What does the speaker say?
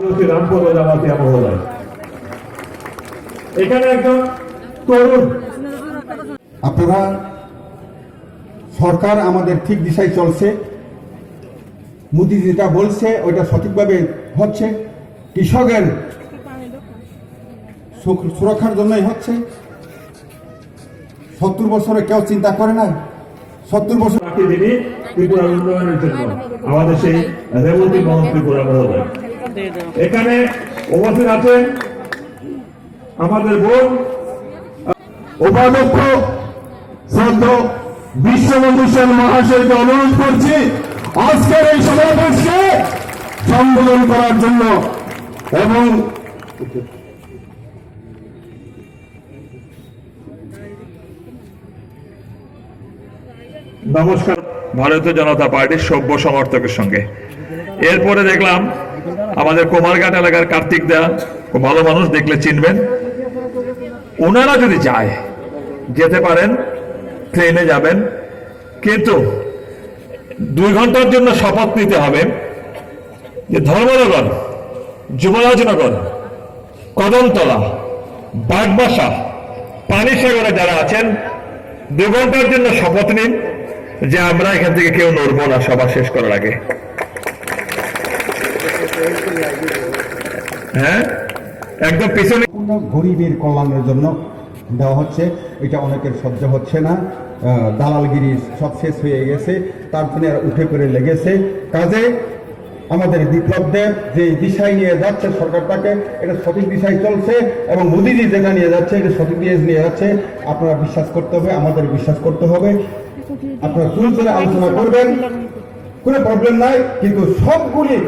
রামপুর জামাতি মহোদয় এখানে একজন তরুণ। আপনারা সরকার আমাদের ঠিক দিশায় চলছে। মোদি যেটা বলছে ওইটা সঠিকভাবে হচ্ছে। কৃষকের সুরক্ষার জন্যই হচ্ছে। সত্তর বছরে কেউ চিন্তা করে না সত্তর বছর উন্নয়নের জন্য। আমাদের সেই রেবতী মোহন ত্রিপুরা মহোদয় এখানে উপস্থিত আছেন আমাদের বোন, উপাধ্যক্ষ শ্রদ্ধ বিশ্বভূষণ মহাশয়কে অনুরোধ করছি, আজকের এই সমাবেশকে সম্বোধন করার জন্য এবং নমস্কার। ভারতীয় জনতা পার্টির সভ্য সমর্থকের সঙ্গে। এরপরে দেখলাম আমাদের কুমারঘাট এলাকার কার্তিক দা ভালো মানুষ, দেখলে চিনবেন। ওনারা যদি যায়, যেতে পারেন, ট্রেনে যাবেন, কিন্তু দুই ঘণ্টার জন্য শপথ নিতে হবে যে ধর্মনগর, যুবরাজনগর, কদমতলা, বাগবাসা, পানিসাগরে যারা আছেন দু ঘণ্টার জন্য শপথ নিন যে আমরা এখান থেকে কেউ নড়বো না, সভা শেষ করার আগে। হ্যাঁ? একদম পিছনে গরিবের কল্যাণের জন্য দেওয়া হচ্ছে। এটা অনেকের সহ্য হচ্ছে না। দালালগিরি সব শেষ হয়ে গেছে। তার জন্য উঠে করে লেগেছে। কাজে আমাদের বিপ্লব দেব যে দিশায় নিয়ে যাচ্ছে সরকারটাকে, এটা সঠিক দিশায় চলছে এবং মোদিজি যেটা নিয়ে যাচ্ছে, এটা সঠিক দিয়ে নিয়ে যাচ্ছে। আপনারা বিশ্বাস করতে হবে, আমাদের বিশ্বাস করতে হবে। আপনারা চুল চলে আলোচনা করবেন। কোনো প্রবলেম নাই, কিন্তু সবগুলি